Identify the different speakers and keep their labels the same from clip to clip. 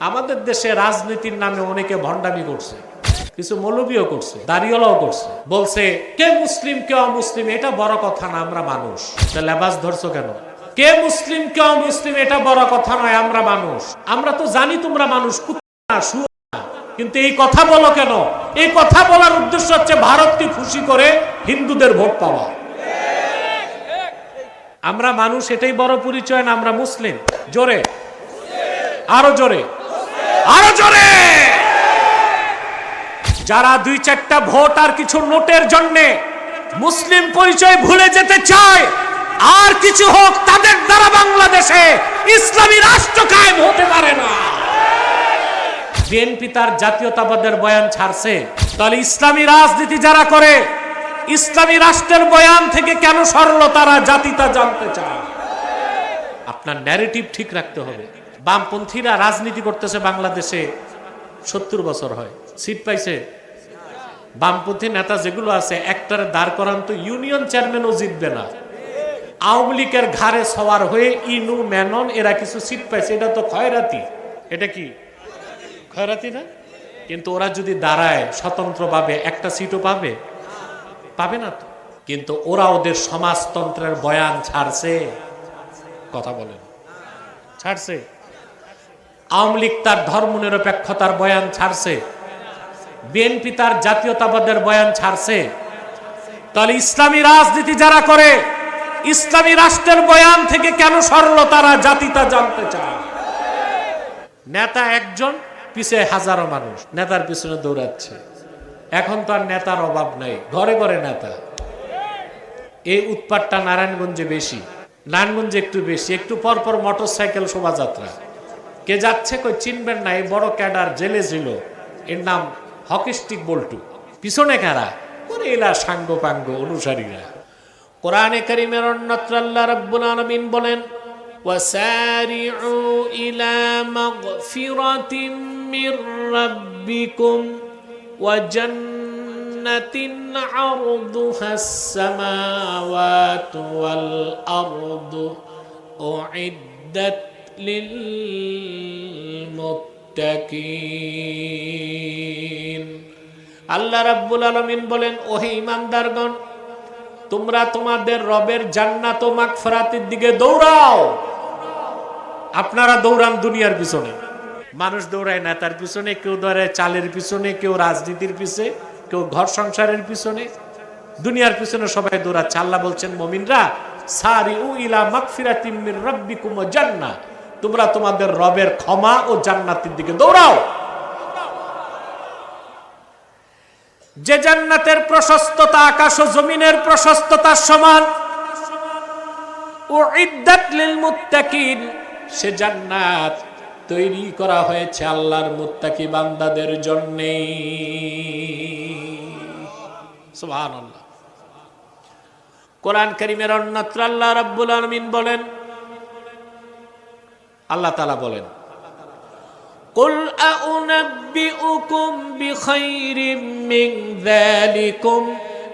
Speaker 1: আমাদের দেশে রাজনীতির নামে অনেকে ভণ্ডামি করছে। কিছু মৌলবীও করছে দাঁড়িয়েলাও করছে। বলছে, কে মুসলিম, কে অমুসলিম, এটা বড় কথা না, আমরা মানুষ। লেবাস ধরছো কেন? কে মুসলিম, কে অমুসলিম, এটা বড় কথা নয়, আমরা মানুষ। আমরা তো জানি তোমরা মানুষ। কিন্তু এই কথা বলো কেন? এই কথা বলার উদ্দেশ্য হচ্ছে ভারতকে খুশি করে হিন্দুদের ভোট পাওয়া। আমরা মানুষ, এটাই বড় পরিচয় না, আমরা মুসলিম। জোরে। আরও জোরে। আরও জোরে। যারা দুই চারটা ভোট আর কিছু নোটের জন্য মুসলিম পরিচয় ভুলে যেতে চায়, আর কিছু হোক তাদের দ্বারা বাংলাদেশে ইসলামী রাষ্ট্র কায়েম হতে পারে না। বিএনপি তার জাতীয়তাবাদের বয়ান ছাড়ছে। তাহলে ইসলামী রাজনীতি যারা করে, ইসলামী রাষ্ট্রের বয়ান থেকে কেন সরল তারা জাতিটা জানতে চায়? আপনার ন্যারেটিভ ঠিক রাখতে হবে। বামপন্থীরা রাজনীতি করতেছে বাংলাদেশে সত্তর বছর হয়। সিট পাইছে? বামপন্থী নেতা যেগুলো আছে, একটার দাঁড় করান তো ইউনিয়ন চেয়ারম্যানও জিতবে না। আওয়ামী লীগের ঘাড়ে সওয়ার হয়ে ইনু মেনন এরা কিছু সিট পাইছে। এটা তো খয়রাতি এটা কি? খয়রাতি না? কিন্তু ওরা যদি দাঁড়ায় স্বতন্ত্রভাবে, একটা সিটও পাবে? পাবে না তো। কিন্তু ওরা ওদের সমাজতন্ত্রের বয়ান ছাড়ছে। কথা বলেন। ছাড়ছে? আওয়ামী লীগ তার ধর্মনিরপেক্ষতার বয়ান ছাড়ছে। বিএনপি তার জাতীয়তাবাদের বয়ান ছাড়ছে। তাহলে ইসলামী রাজনীতি যারা করে, ইসলামী রাষ্ট্রের বয়ান থেকে কেন সরল তারা জাতিটা জানতে চায়? নেতা একজন, পিছে হাজারো মানুষ, নেতার পিছনে দৌড়াচ্ছে। এখন তো আর নেতার অভাব নাই, ঘরে ঘরে নেতা। এই উৎপাতটা নারায়ণগঞ্জে বেশি, নারায়ণগঞ্জে একটু বেশি, একটু পর পর মোটর সাইকেল শোভাযাত্রা। কে যাচ্ছে কই চিনবেন না এই বড় ক্যাডার জেলে ছিল এর নাম হকিস্টিক বল্টু পিছনে কারা ওরে এলা সাঙ্গ পাঙ্গ অনুসারীরা কোরআনে করিমের অন্যত্র আল্লাহ রাব্বুল আলামিন বলেন وسارعوا إلى مغفرة من ربكم وجنة عرضها السماوات والأرض أعدت লিলমুত্তাকিন। আল্লাহ রাব্বুল আলামিন বলেন, ওহে ইমানদারগণ তোমরা তোমাদের রবের জান্নাত ও মাগফিরাতের দিকে দৌড়াও। আপনারা দৌড়ান দুনিয়ার পিছনে। মানুষ দৌড়ায় না, তার পিছনে কেউ দৌড়ায়, চালের পিছনে, কেউ রাজনীতির পিছনে কেউ ঘর সংসারের পিছনে। দুনিয়ার পিছনে সবাই দৌড়াচ্ছে। আল্লাহ বলছেন, মমিনরা সারি উ ইলা মাগফিরাতিম মির রাব্বিকুম জান্নাত তোমরা তোমাদের রবের ক্ষমা ও জান্নাতের দিকে দৌড়াও। যে জান্নাতের প্রশস্ততা আকাশ ও জমিনের প্রশস্ততার সমান। ও ইদ্দাত লিল মুত্তাকিন। সে জান্নাত তৈরি করা হয়েছে আল্লাহর মুত্তাকি বান্দাদের জন্য। সুবহানাল্লাহ। কোরআন কারীমের অন্যত্র আল্লাহ রাব্বুল আলামিন বলেন আল্লাহ তাআলা বলেন قل أنبئكم بخير من ذلكم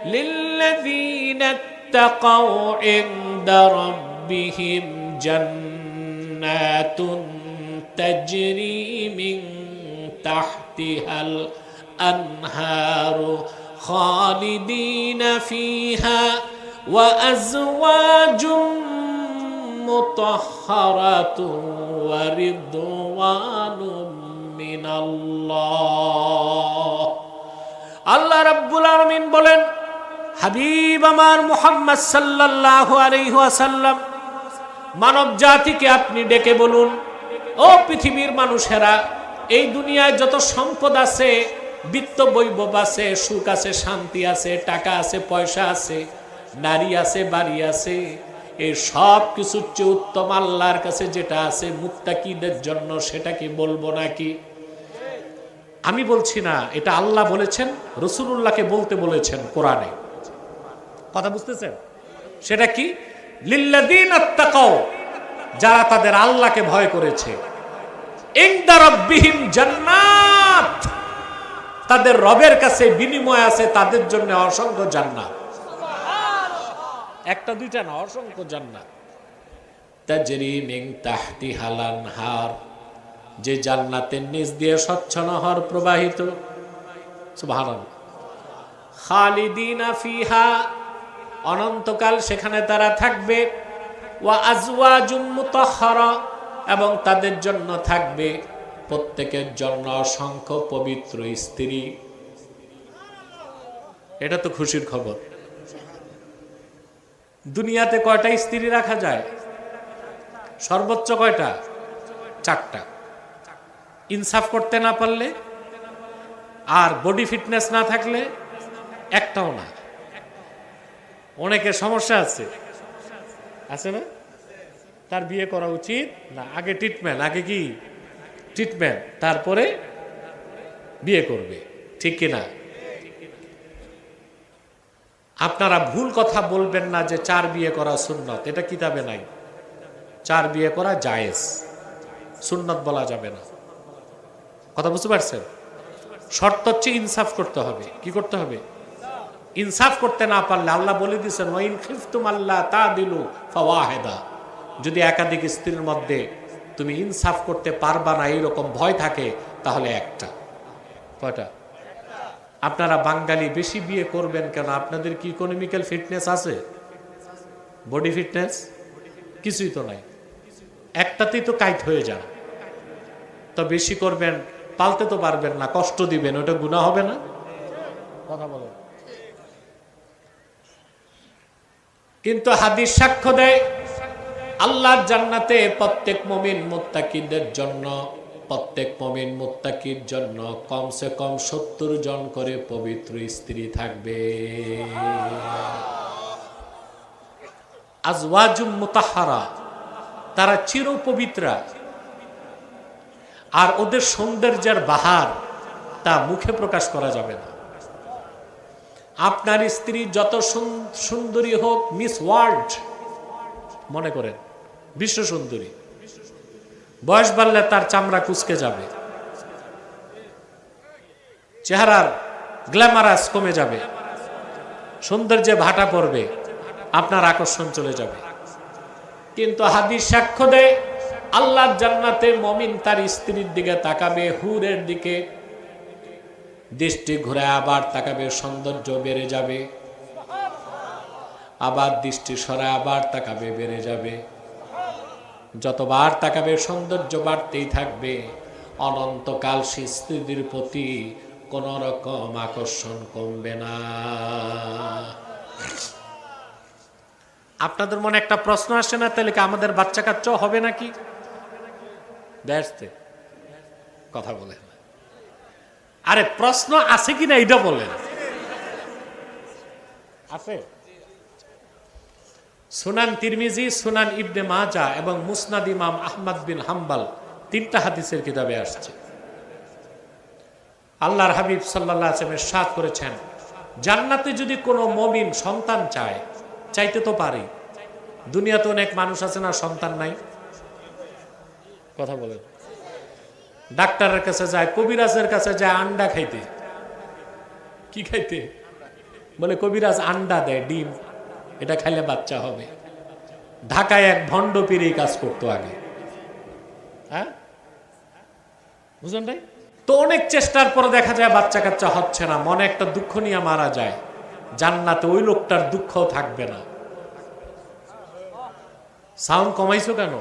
Speaker 1: للذين اتقوا عند ربهم جنات تجري من تحتها الأنهار خالدين فيها وأزواج مطهرة ورضوان من الله আল্লাহ রাব্বুল আলামিন বলেন হাবিব আমার মুহাম্মদ সাল্লাল্লাহু আলাইহি ওয়াসাল্লাম মানব জাতিকে আপনি ডেকে বলুন ও পৃথিবীর মানুষেরা এই দুনিয়ায় যত সম্পদ আছে বিত্ত বৈভব আছে সুখ আছে শান্তি আছে টাকা আছে পয়সা আছে নারী আছে বাড়ি আছে এই সব কিছুর চেয়ে উত্তম আল্লাহর কাছে যেটা আছে মুত্তাকিদের জন্য সেটা কি বলব নাকি? আমি বলছি না, এটা আল্লাহ বলেছেন রসুল্লাহকে বলতে বলেছেন কোরআনে। কথা বুঝতেছেন? সেটা কি? লিল্লাদিন আত্তাকাও যারা তাদের আল্লাহকে ভয় করেছে। জান্নাত, তাদের রবের কাছে বিনিময় আছে, তাদের জন্য অসংখ্য জান্নাত। একটা, দুইটা না, অসংখ্য জান্নাত। তাজরি মিন তাহতি হালান যে জান্নাতের নিচ দিয়ে স্বচ্ছ নহর প্রবাহিত। খালিদিনা ফিহা, অনন্তকাল সেখানে তারা থাকবে। ওয়া আজওয়াজুম এবং তাদের জন্য থাকবে প্রত্যেকের জন্য অসংখ্য পবিত্র স্ত্রী। এটা তো খুশির খবর। দুনিয়াতে কয়টা স্ত্রী রাখা যায়? সর্বোচ্চ কয়টা? চারটা। ইনসাফ করতে না পারলে আর বডি ফিটনেস না থাকলে একটাও না। অনেকের সমস্যা আছে। আছে না? তার বিয়ে করা উচিত না, আগে ট্রিটমেন্ট আগে কি? ট্রিটমেন্ট তারপরে বিয়ে করবে, ঠিক কিনা? আপনারা ভুল কথা বলবেন না যে চার বিয়ে করা সুন্নত। এটা কিতাবে নাই। চার বিয়ে করা জায়েজ। সুন্নত বলা যাবে না। কথা বুঝতে পারছেন? শর্ত হচ্ছে ইনসাফ করতে হবে। কি করতে হবে? ইনসাফ করতে না পারলে আল্লাহ বলে দিয়েছেন, ওয়াইন খিফতুম আল্লাহ তা দিলু ফাওয়াহেদা। যদি একাধিক স্ত্রীর মধ্যে তুমি ইনসাফ করতে পারবা না, এইরকম ভয় থাকে, তাহলে একটা। কয়টা? আপনারা বাঙালি বেশি বিয়ে করবেন কেন? আপনাদের কি ইকোনমিক্যাল ফিটনেস আছে? বডি ফিটনেস কিছুই তো নাই। একটাতেই তো কাইট হয়ে যান। তো বেশি করবেন, পালতে তো পারবেন না, কষ্ট দিবেন, ওটা গুণা হবে না? কথা বলেন কিন্তু হাদিস সাক্ষ্য দেয়, আল্লাহর জান্নাতে প্রত্যেক মমিন মুত্তাকিদের জন্য প্রত্যেক মমিন মুত্তাকির জন্য কমসে কম সত্তর জন করে পবিত্র স্ত্রী থাকবে। তারা চির পবিত্রা আর ওদের সৌন্দর্যের বাহার তা মুখে প্রকাশ করা যাবে না। আপনার স্ত্রী যত সুন- সুন্দরী হোক, মিস ওয়ার্ল্ড, মনে করেন, বিশ্ব সুন্দরী। বয়স বাড়লে তার চামড়া কুচকে যাবে। চেহারার গ্ল্যামারাস কমে যাবে। সৌন্দর্যে ভাটা পড়বে। আপনার আকর্ষণ চলে যাবে। কিন্তু হাদিস সাক্ষ্য দেয়, আল্লাহর জান্নাতে মমিন তার স্ত্রীর দিকে তাকাবে, হুরের দিকে। দৃষ্টি ঘুরে আবার তাকাবে, সৌন্দর্য বেড়ে যাবে। আবার দৃষ্টি সরায় আবার তাকাবে, বেড়ে যাবে। যতবার তাকাবে, সৌন্দর্য বাড়তেই থাকবে। অনন্তকাল সে স্ত্রীদের প্রতি কোন রকম আকর্ষণ কমবে না। আপনাদের মনে একটা প্রশ্ন আসে না, তাহলে কি আমাদের বাচ্চা কাচ্চাও হবে নাকি? ব্যস্তে কথা বলে। আরে, প্রশ্ন আছে কিনা এটা বলেন। আছে। সুনান তিরমিজি, সুনান ইবনে মাজা এবং মুসনাদ ইমাম আহমদ বিন হাম্বাল তিনটা হাদিসের কিতাবে আসছে। আল্লাহর হাবিব সাল্লাহ আসলামের সাত করেছেন, জান্নাতে যদি কোনো মমিন সন্তান চায়, চাইতে তো পারে। দুনিয়াতে অনেক মানুষ আছে না, সন্তান নাই? কথা বলেন। ডাক্তারের কাছে যায়, কবিরাজের কাছে যায় আন্ডা খাইতে। কি খাইতে? বলে কবিরাজ আন্ডা দেয়, ডিম। এটা খাইলে বাচ্চা হবে। ঢাকায় এক ভণ্ড পীর কাজ করতো আগে। হ্যাঁ? বুঝলেন ভাই? তো অনেক চেষ্টার পরে দেখা যায় বাচ্চা কাচ্চা হচ্ছে না, মনে একটা দুঃখ নিয়ে মারা যায়। জান্নাতে ওই লোকটার দুঃখও থাকবে না। সাউন্ড কমাইছো কেন?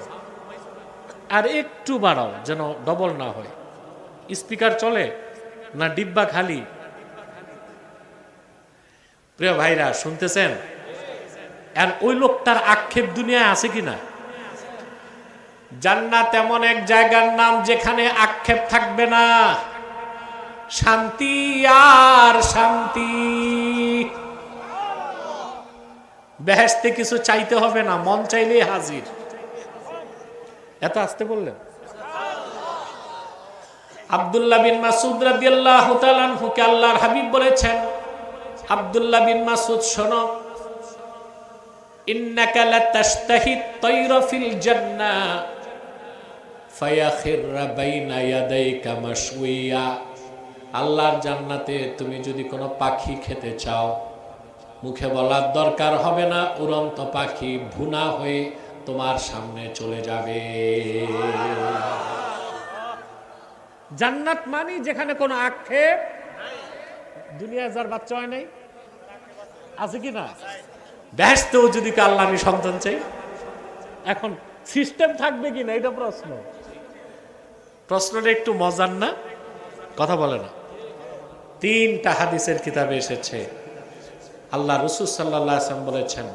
Speaker 1: আর একটু বাড়াও যেন ডবল না হয়। স্পিকার চলে না ডিব্বা খালি? প্রিয় ভাইরা, শুনতেছেন? আর ওই লোকটার আক্ষেপ দুনিয়ায় আছে কিনা? জান্নাত এমন এক জায়গার নাম যেখানে আক্ষেপ থাকবে না। শান্তি আর শান্তি। বেহেস্তে কিছু চাইতে হবে না, মন চাইলেই হাজির। এত আসতে বললেন। আব্দুল্লাহ বিন মাসুদ রাদিয়াল্লাহু তাআলা আল্লাহর হাবিব বলেছেন, আব্দুল্লাহ বিন মাসুদ শোনো আল্লাহর জান্নাতে তুমি যদি কোনো পাখি খেতে চাও, মুখে বলার দরকার হবে না, উড়ন্ত পাখি ভুনা হয়ে তোমার সামনে চলে যাবে। জান্নাত মানি যেখানে কোনো আক্ষেপ? দুনিয়া যার বাচ্চা হয় নাই? আছে কি না? ব্যস্তেও যদি কে আল্লাহ আমি সন্তান চাই? এখন সিস্টেম থাকবে কি না? এটা প্রশ্ন। প্রশ্নটা একটু মজার না? কথা বলে না। তিনটা হাদিসের কিতাবে এসেছে। আল্লাহ রসুল সাল্লাহ আসলাম বলেছেন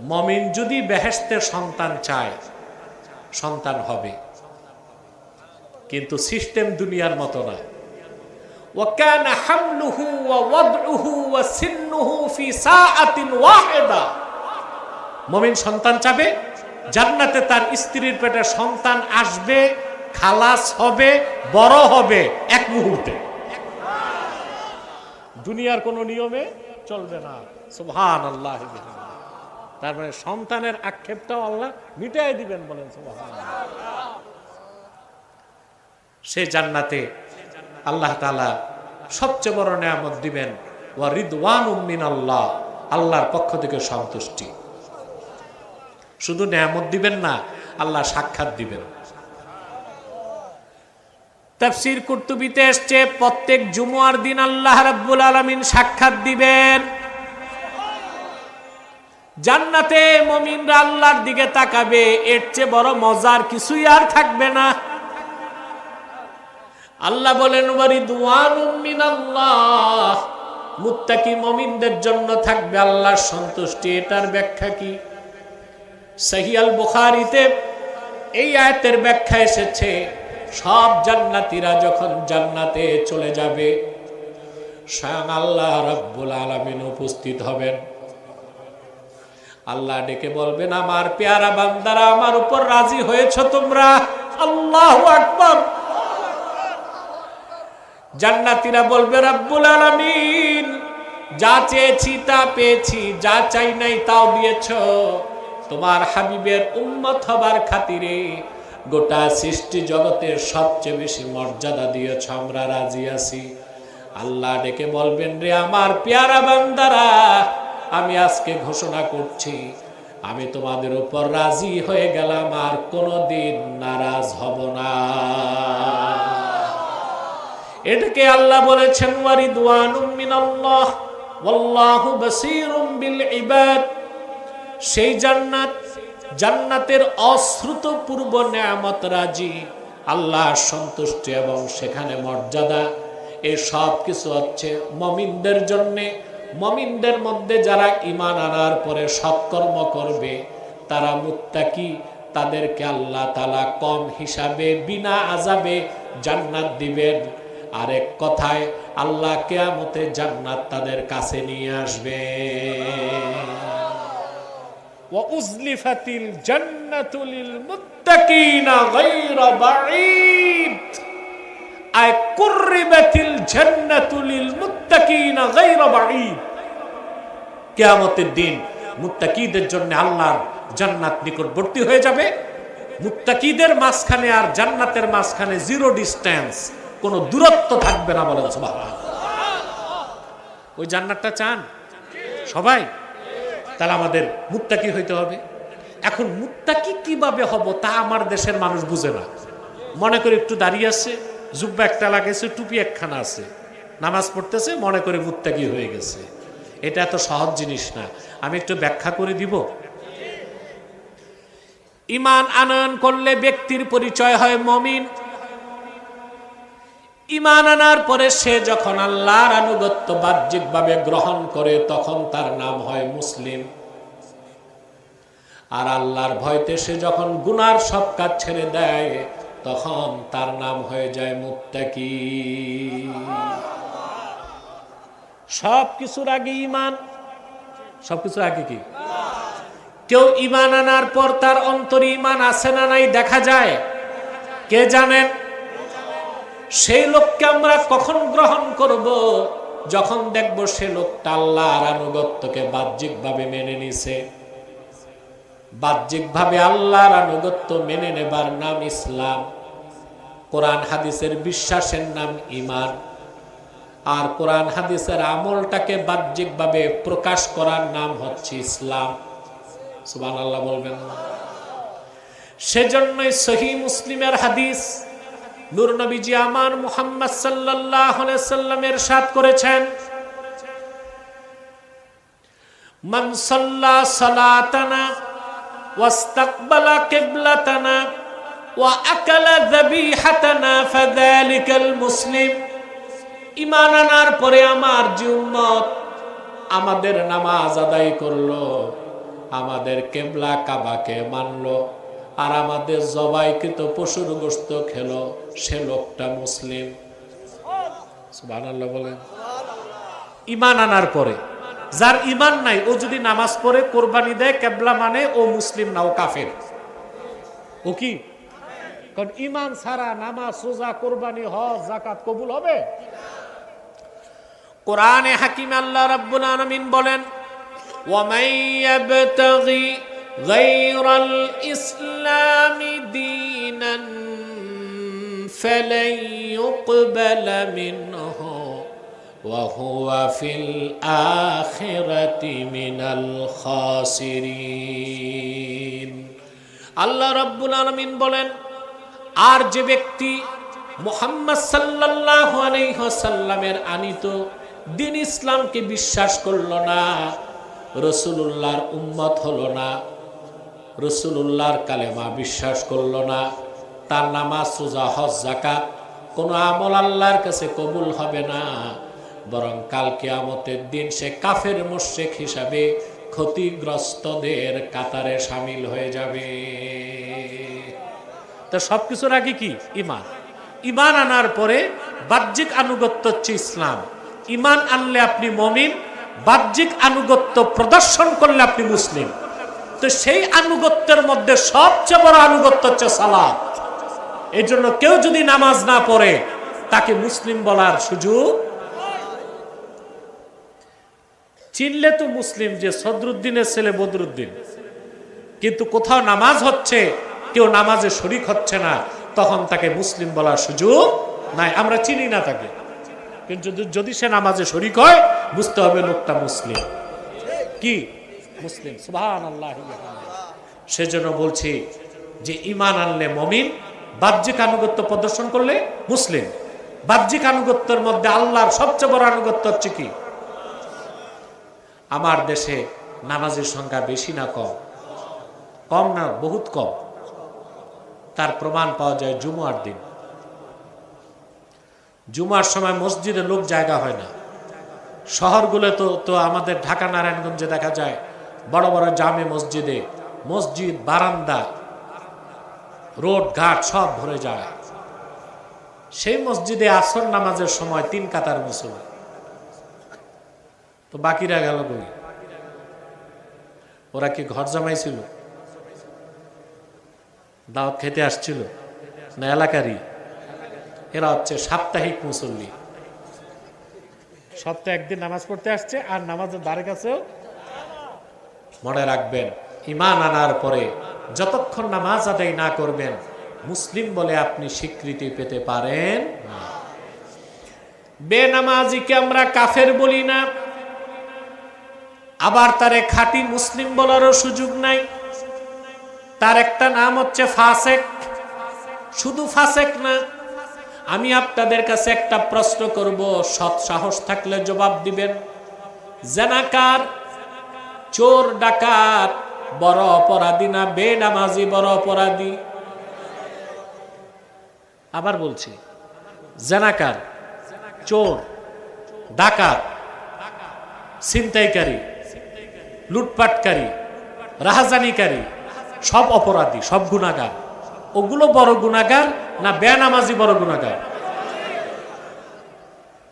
Speaker 1: মমিন যদি বেহেস্তের সন্তান চায় সন্তান হবে। কিন্তু সিস্টেম দুনিয়ার মতো না। وكان حمله ووضعه وسنه في ساعة واحدة মমিন সন্তান চাবে জান্নাতে তার স্ত্রীর পেটে সন্তান আসবে খালাস হবে বড় হবে এক মুহূর্তে দুনিয়ার কোনো নিয়মে চলবে না সুবহান আল্লাহ তার মানে সন্তানের আক্ষেপটাও আল্লাহ মিটাই দিবেন বলেন সুবহান সে জান্নাতে আল্লাহ তালা সবচেয়ে বড় নিয়ামত দিবেন, ওয়া রিদওয়ান উম্মিন আল্লাহ আল্লাহর পক্ষ থেকে সন্তুষ্টি। শুধু নিয়ামত দিবেন না, আল্লাহ সাক্ষাৎ দিবেন। তাফসির কুর্তুবিতে এসছে, প্রত্যেক জুমুয়ার দিন আল্লাহ রাব্বুল আলামিন সাক্ষাৎ দিবেন। জান্নাতে মমিনরা আল্লাহর দিকে তাকাবে, এর চেয়ে বড় মজার কিছুই আর থাকবে না। আল্লাহ বলেন মুত্তাকি মমিনদের জন্য থাকবে আল্লাহর সন্তুষ্টি। এটার ব্যাখ্যা কি? সহিয়াল বুখারিতে এই আয়াতের ব্যাখ্যা এসেছে, সব জান্নাতীরা যখন জান্নাতে চলে যাবে, স্বয়ং আল্লাহ রব্বুল আলামিন উপস্থিত হবেন। আল্লাহ ডেকে বলবেন, আমার পেয়ারা বান্দারা, আমার উপর রাজি হয়েছ তোমরা? আল্লাহ আকবার। জান্নাতীরা বলবে, রব্বুল আলামিন, যা চেয়েছি তা পেয়েছি, যা চাই নাই তাও দিয়েছ। তোমার হাবিবের উন্মত হবার খাতিরে গোটা সৃষ্টি জগতের সবচেয়ে বেশি মর্যাদা দিয়েছ, আমরা রাজি আছি। আল্লাহ ডেকে বলবেন, রে আমার পেয়ারা বান্দারা, আমি আজকে ঘোষণা করছি, আমি তোমাদের উপর রাজি হয়ে গেলাম, আর কোনোদিন নারাজ হব না। এটাকে আল্লাহ বলেছেন সেই জান্নাত, জান্নাতের অশ্রুত পূর্ব নেয়ামত রাজি, আল্লাহর সন্তুষ্টি এবং সেখানে মর্যাদা। এই সব কিছু হচ্ছে মমিনদের জন্যে। মমিনদের মধ্যে যারা ইমান আনার পরে সৎকর্ম করবে, তারা মুত্তাকি। তাদেরকে আল্লাহ তালা কম হিসাবে, বিনা আজাবে জান্নাত দিবেন। আরেক কথায় আল্লাহ কেয়ামতে জান্নাত তাদের কাছে নিয়ে আসবে وأزلفت الجنة للمتقين غير بعيد أي قربت الجنة للمتقين غير بعيد কেয়ামতের দিন মুত্তাকিদের জন্য আল্লাহর জান্নাত নিকটবর্তী হয়ে যাবে মুত্তাকিদের মাঝখানে আর জান্নাতের মাঝখানে জিরো ডিস্টেন্স কোনো দূরত্ব থাকবে না বলেন সবাই ওই জান্নাতটা চান? সবাই? তাহলে আমাদের মুত্তাকি হইতে হবে? এখন মুত্তাকি কীভাবে হব তা আমার দেশের মানুষ বুঝে না। মনে করে একটু দাঁড়িয়ে আছে, জুব্বা একটা লাগাইছে, টুপি একখানা আছে। নামাজ পড়তেছে, মনে করে মুত্তাকি হয়ে গেছে। এটা এত সহজ জিনিস না। আমি একটু ব্যাখ্যা করে দিব। ইমান আনয়ন করলে ব্যক্তির পরিচয় হয় মমিন ইমান আনার পরে সে যখন আল্লাহর আনুগত্য বাহ্যিকভাবে গ্রহণ করে, তখন তার নাম হয় মুসলিম। আর আল্লাহর ভয়তে সে যখন গুনার সব কাজ ছেড়ে দেয়, তখন তার নাম হয়ে যায় মুত্তাকি। সব কিছুর আগে ইমান সব কিছুর আগে কি? কেউ ইমান আনার পর তার অন্তরে ইমান আছে না নাই, দেখা যায়। কে জানেন? সেই লোককে আমরা কখন গ্রহণ করব? যখন দেখব সে লোকটা আল্লাহর আনুগত্যকে বাহ্যিকভাবে মেনে নিছে। বাহ্যিকভাবে আল্লাহর আনুগত্য মেনে নেবার নাম ইসলাম। কোরআন হাদিসের বিশ্বাসের নাম ইমান আর কোরআন হাদিসের আমলটাকে বাহ্যিকভাবে প্রকাশ করার নাম হচ্ছে ইসলাম। সুবান আল্লাহ বলবেন সেজন্যই সহি মুসলিমের হাদিস নূর নবীজি আমার মুহাম্মদ সাথ করেছেন। মান ঈমান আনার পরে আমার যে উম্মত আমাদের নামাজ আদায় করল, আমাদের কেবলা কাবাকে মানলো। আর আমাদের জবাইকৃত পশুর গোস্ত খেলো সে লোকটা মুসলিম। বলেন। ইমান আনার পরে, যার ইমান নাই, ও যদি নামাজ পড়ে, কোরবানি দেয়, কেবলা মানে ও মুসলিম না, ও কাফের। ও কি? কারণ ইমান ছাড়া নামাজ সোজা কোরবানি, হজ জাকাত কবুল হবে? কোরআনে হাকিম আল্লাহ রাব্বুল আলামিন বলেন ওয়ামাইয়াবতাগি غير الإسلام دينا فلن يقبل منه وهو في الآخرة من الخاسرين আল্লাহ রাব্বুল আলামিন বলেন আর যে ব্যক্তি মোহাম্মদ সাল্লাল্লাহু আলাইহি ওয়াসাল্লামের আনিত দিন ইসলামকে বিশ্বাস করলো না রসুলুল্লাহর উম্মত হলো না রসুলুল্লাহর কালেমা বিশ্বাস করল না। তার নামাজ সুজা হজ জাকাত কোনো আমল আল্লাহর কাছে কবুল হবে না। বরং কাল কিয়ামতের দিন সে কাফের মুশেক হিসাবে ক্ষতিগ্রস্তদের কাতারে সামিল হয়ে যাবে। তো সব কিছুর আগে কি? ইমান ইমান আনার পরে বাহ্যিক আনুগত্য হচ্ছে ইসলাম। ইমান আনলে আপনি মমিন, বাহ্যিক আনুগত্য প্রদর্শন করলে আপনি মুসলিম। তো সেই আনুগত্যের মধ্যে সবচেয়ে বড় আনুগত্য হচ্ছে সালাদ এই জন্য কেউ যদি নামাজ না পড়ে, তাকে মুসলিম বলার সুযোগ চিনলে তো মুসলিম যে সদরুদ্দিনের ছেলে বদরুদ্দিন। কিন্তু কোথাও নামাজ হচ্ছে, কেউ নামাজে শরিক হচ্ছে না, তখন তাকে মুসলিম বলার সুযোগ নাই। আমরা চিনি না তাকে। কিন্তু যদি- সে নামাজে শরিক হয়, বুঝতে হবে লোকটা মুসলিম। কি? মুসলিম সুবহান আল্লাহ সেজন্য বলছি যে ইমান আনলে মমিন, বাহ্যিক আনুগত্য প্রদর্শন করলে মুসলিম। বাহ্যিক আনুগত্যের মধ্যে আল্লাহর সবচেয়ে বড় আনুগত্য হচ্ছে কি? আমার দেশে নামাজের সংখ্যা বেশি না কম? কম না, বহুত কম। তার প্রমাণ পাওয়া যায় জুমার দিন। জুমার সময় মসজিদে লোক জায়গা হয় না। শহরগুলো তো তো আমাদের ঢাকা, নারায়ণগঞ্জে দেখা যায় বড় বড় জামে মসজিদে, মসজিদ, বারান্দা, রোড, ঘাট সব ভরে যায়। সেই মসজিদে আসর নামাজের সময় তিন কাতার মুসলমান তো বাকিরা গেল কই? ওরা কি ঘর জমাইছিল? দাওয়াত খেতে আসছিল? না এলাকারই? এরা হচ্ছে সাপ্তাহিক মুসল্লি। সপ্তাহে একদিন নামাজ পড়তে আসছে আর নামাজের দ্বারে কাছেও মনে রাখবেন ইমান আনার পরে যতক্ষণ নামাজ আদায় না করবেন, মুসলিম বলে আপনি স্বীকৃতি পেতে পারেন। বেনামাজিকে আমরা কাফের বলি না। আবার তারে খাঁটি মুসলিম বলারও সুযোগ নাই। তার একটা নাম হচ্ছে ফাসেক। শুধু ফাসেক না, আমি আপনাদের কাছে একটা প্রশ্ন করব, সৎ সাহস থাকলে জবাব দিবেন। জেনাকার চোর, ডাকাত, বড় অপরাধী না, বেনামাজি, বড় অপরাধী? আবার বলছি, জেনাকার, চোর, ডাকাত, ছিনতাইকারী, লুটপাটকারী, রাহাজানিকারী, সব অপরাধী, সব গুণাগার ওগুলো বড় গুণাগার না বেনামাজি বড় গুণাগার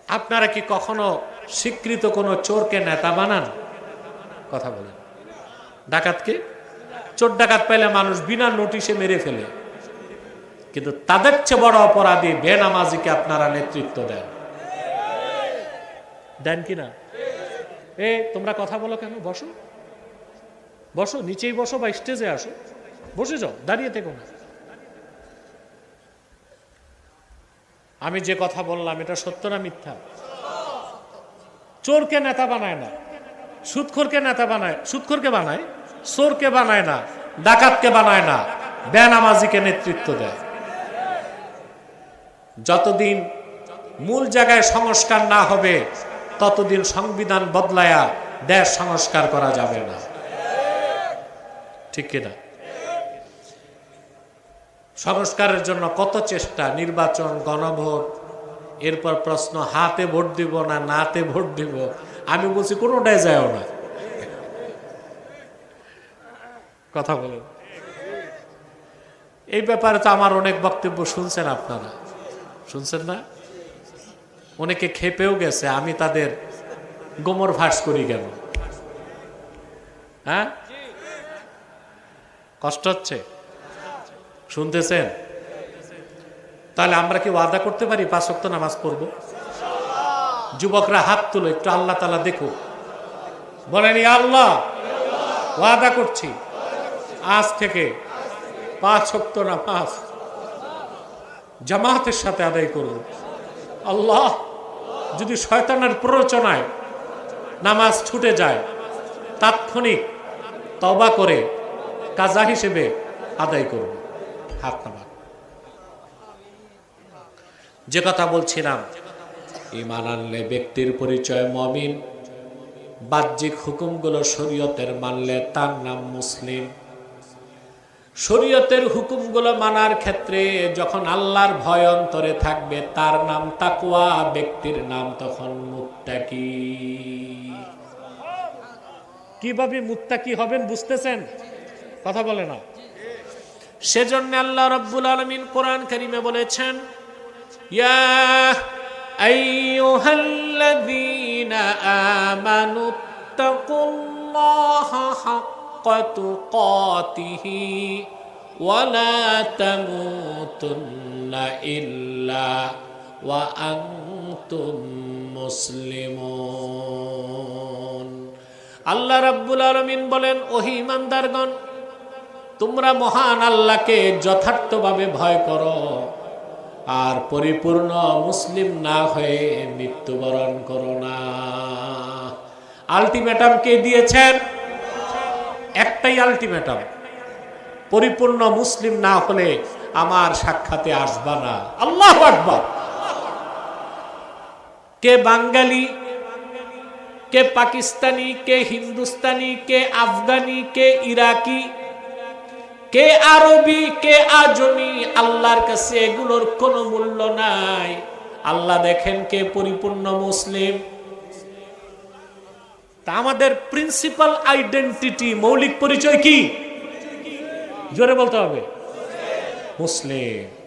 Speaker 1: আপনারা কি কখনো স্বীকৃত কোনো চোরকে নেতা বানান? কথা বলেন। ডাকাতকে চোর ডাকাত পাইলে মানুষ বিনা নোটিশে মেরে ফেলে। কিন্তু তাদের চেয়ে বড় অপরাধী বেনামাজিকে আপনারা নেতৃত্ব দেন। দেন কি না? এ, তোমরা কথা বলো কেন? বসো। বসো, নিচেই বসো বা স্টেজে আসো। বসে যাও, দাঁড়িয়ে থেকো না। আমি যে কথা বললাম, এটা সত্য না মিথ্যা? চোরকে নেতা বানায় না। সুৎখোরকে নেতা বানায়, সুৎখোরকে বানায়? চোরকে বানায় না, ডাকাতকে বানায় না, বেনামাজিকে নেতৃত্ব দেয়। যতদিন মূল জায়গায় সংস্কার না হবে, ততদিন সংবিধান বদলায়া দেশ সংস্কার করা যাবে না। ঠিক কিনা সংস্কারের জন্য কত চেষ্টা, নির্বাচন, গণভোট, এরপর প্রশ্ন, হাতে ভোট দিব না, নাতে ভোট দিব? আমি বলছি কোনোটাই যায়ও না। কথা বলেন। এই ব্যাপারে তো আমার অনেক বক্তব্য শুনছেন আপনারা। শুনছেন না? অনেকে খেপেও গেছে, আমি তাদের গোমর ভাস করি কেন? হ্যাঁ? কষ্ট হচ্ছে? শুনতেছেন? তাহলে আমরা কি ওয়াদা করতে পারি? পাঁচ ওয়াক্ত নামাজ পড়ব? যুবকরা হাত তুলো, একটু আল্লাহ তালা দেখো। বলেন আল্লাহ, ওয়াদা করছি। আজ থেকে পাঁচ ওয়াক্ত নামাজ জামাতের সাথে আদায় করব। আল্লাহ, যদি শয়তানের প্ররোচনায় নামাজ ছুটে যায়, তাৎক্ষণিক তবা করে কাজা হিসেবে আদায় করব। হাত নামা যে কথা বলছিলাম ইমান আনলে ব্যক্তির পরিচয় মমিন। বাহ্যিক হুকুমগুলো শরীয়তের মানলে তার নাম মুসলিম। শরীয়তের হুকুমগুলো মানার ক্ষেত্রে যখন আল্লাহর ভয় অন্তরে থাকবে, তার নাম তাকুয়া ব্যক্তির নাম তখন মুত্তাকি। কীভাবে মুত্তাকি হবেন বুঝতেছেন? কথা বলে না। সেজন্য আল্লাহ রব্বুল আলমিন কোরআন কারিমে বলেছেন, ইয়া আইয়ুহাল্লাযীনা আমানু তাকুল্লাহা হাক্কা তুকাতিহি ওয়া লা তামুতুন্না ইল্লা ওয়া আনতুম মুসলিমুন আল্লাহ রাব্বুল আলামিন বলেন, ওহি ইমানদারগণ, তোমরা মহান আল্লাহকে যথার্থভাবে ভয় করো। আর পরিপূর্ণ মুসলিম না হয়ে মৃত্যুবরণ করো না। আলটিমেটাম কে দিয়েছেন? একটাই আলটিমেটাম পরিপূর্ণ মুসলিম না হলে আমার সাক্ষাতে আসবা না। আল্লাহ আকবার। কে বাঙালি, কে পাকিস্তানি, কে হিন্দুস্তানি, কে আফগানি, কে ইরাকি কে আরবি, কে আজমি, আল্লাহর কাছে এগুলোর কোনো মূল্য নাই। আল্লাহ দেখেন কে পরিপূর্ণ মুসলিম। তা আমাদের প্রিন্সিপাল আইডেন্টিটি মৌলিক পরিচয় কি? জোরে বলতে হবে। মুসলিম।